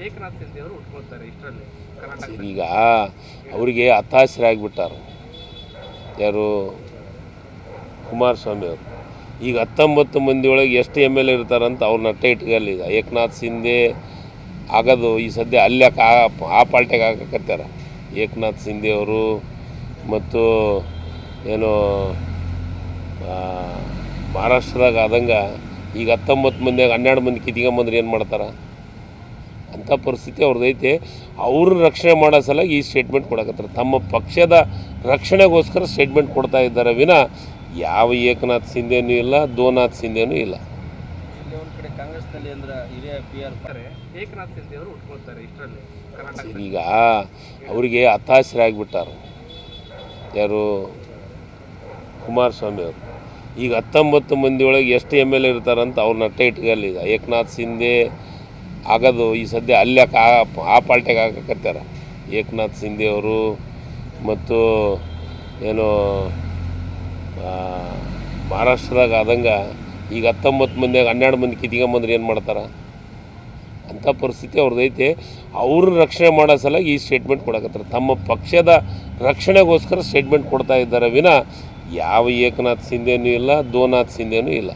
ಅವರು ಈಗ ಅವರಿಗೆ ಹತಾಶರಾಗಿಬಿಟ್ಟಾರ. ಯಾರು? ಕುಮಾರಸ್ವಾಮಿ ಅವರು. ಈಗ ಹತ್ತೊಂಬತ್ತು ಮಂದಿ ಒಳಗೆ ಎಷ್ಟು ಎಂ ಎಲ್ ಎ ಇರ್ತಾರಂತ ಅವ್ರನ್ನ ಅಟ್ಟೆ ಇಟ್ಕಲ್ಲಿ ಈಗ ಏಕನಾಥ್ ಸಿಂಧೆ ಆಗೋದು ಈ ಸದ್ಯ ಅಲ್ಲೇ ಆ ಪಾರ್ಟಿಗೆ ಹಾಕಕತ್ತಾರ ಏಕನಾಥ್ ಶಿಂದೆ ಅವರು ಮತ್ತು ಏನು ಮಹಾರಾಷ್ಟ್ರದಾಗ ಆದಂಗೆ ಈಗ ಹತ್ತೊಂಬತ್ತು ಮಂದಿಯಾಗ ಹನ್ನೆರಡು ಮಂದಿ ಕಿತ್ಕೊಂಬಂದ್ರೆ ಏನು ಮಾಡ್ತಾರೆ? ಅಂಥ ಪರಿಸ್ಥಿತಿ ಅವ್ರದ್ದೈತೆ ಅವರು ಅವ್ರನ್ನ ರಕ್ಷಣೆ ಮಾಡೋ ಸಲ ಈ ಸ್ಟೇಟ್ಮೆಂಟ್ ಕೊಡಕತ್ತಾರೆ. ತಮ್ಮ ಪಕ್ಷದ ರಕ್ಷಣೆಗೋಸ್ಕರ ಸ್ಟೇಟ್ಮೆಂಟ್ ಕೊಡ್ತಾ ಇದ್ದಾರೆ ವಿನ. ಯಾವ ಏಕನಾಥ್ ಸಿಂಧೆನೂ ಇಲ್ಲ ದೋನಾಥ್ ಸಿಂಧೆನೂ ಇಲ್ಲ. ಈಗ ಅವರಿಗೆ ಹತಾಶರಾಗಿಬಿಟ್ಟಾರ ಯಾರು? ಕುಮಾರಸ್ವಾಮಿ ಅವರು. ಈಗ ಹತ್ತೊಂಬತ್ತು ಮಂದಿ ಒಳಗೆ ಎಷ್ಟು ಎಂ ಎಲ್ ಎ ಇರ್ತಾರಂತ ಅವ್ರನ್ನ ಅಟ್ಟೆ ಇಟ್ಕಲ್ಲಿ ಈಗ ಏಕನಾಥ್ ಶಿಂದೆ ಆಗೋದು, ಈ ಸದ್ಯ ಅಲ್ಲೇ ಆ ಆ ಪಾರ್ಟಿಗೆ ಹಾಕಕತ್ತಾರ ಏಕನಾಥ್ ಸಿಂಧೆ ಅವರು ಮತ್ತು ಏನು ಮಹಾರಾಷ್ಟ್ರದಾಗ ಆದಂಗೆ ಈಗ ಹತ್ತೊಂಬತ್ತು ಮಂದಿಯಾಗ, ಹನ್ನೆರಡು ಮಂದಿ ಕಿತ್ಕೊಂಬಂದ್ರೆ ಏನು ಮಾಡ್ತಾರೆ? ಅಂಥ ಪರಿಸ್ಥಿತಿ ಅವ್ರದ್ದು ಅವ್ರ ರಕ್ಷಣೆ ಮಾಡೋ ಸಲ ಈ ಸ್ಟೇಟ್ಮೆಂಟ್ ಕೊಡಕತ್ತಾರೆ ತಮ್ಮ ಪಕ್ಷದ ರಕ್ಷಣೆಗೋಸ್ಕರ ಸ್ಟೇಟ್ಮೆಂಟ್ ಕೊಡ್ತಾ ಇದ್ದಾರೆ ವಿನ ಯಾವ ಏಕನಾಥ್ ಸಿಂಧೆನೂ ಇಲ್ಲ, ದೋನಾಥ್ ಸಿಂಧೆನೂ ಇಲ್ಲ.